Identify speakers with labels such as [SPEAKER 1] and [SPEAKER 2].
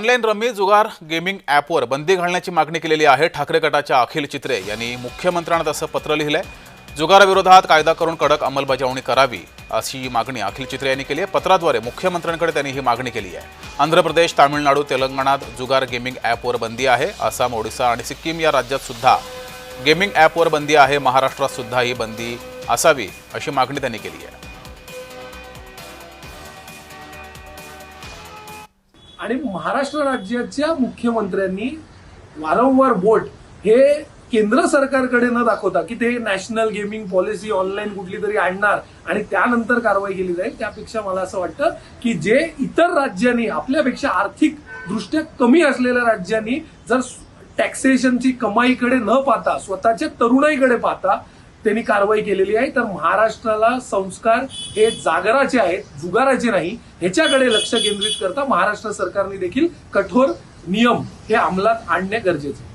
[SPEAKER 1] Online rummy जुगार gaming ॲपवर बंदी घालण्याची मागणी केलेली आहे ठाकरे गटाच्या अखिल चित्रे. यांनी मुख्यमंत्र्यांना तसं पत्र लिहिलंय. जुगाराविरोधात कायदा करून कडक अंमलबजावणी करावी अशी मागणी अखिल चित्रे यांनी केली आहे. पत्राद्वारे मुख्यमंत्र्यांकडे त्यांनी ही मागणी केली आहे. आंध्र प्रदेश तामिळनाडू तेलंगणात जुगार गेमिंग ॲपवर बंदी आहे. आसाम ओडिसा आणि सिक्कीम या राज्यात सुद्धा गेमिंग ॲपवर बंदी आहे. महाराष्ट्रात सुद्धा ही बंदी असावी अशी मागणी त्यांनी केली आहे.
[SPEAKER 2] आणि महाराष्ट्र राज्याच्या मुख्यमंत्र्यांनी वारंवार बोट हे केंद्र सरकारकडे न दाखवता की ते नॅशनल गेमिंग पॉलिसी ऑनलाईन कुठली तरी आणणार आणि त्यानंतर कारवाई केली जाईल त्यापेक्षा मला असं वाटतं की जे इतर राज्यांनी आपल्यापेक्षा आर्थिक दृष्ट्या कमी असलेल्या राज्यांनी जर टॅक्सेशनची कमाईकडे न पाहता स्वतःच्या तरुणाईकडे पाहता त्यांनी कारवाई केलेली आहे तर महाराष्ट्राला संस्कार हे जागराचे आहेत जुगाराचे नाही ह्याच्याकडे लक्ष केंद्रित करता महाराष्ट्र सरकारने देखील कठोर नियम हे अंमलात आणणे गरजेचे आहे.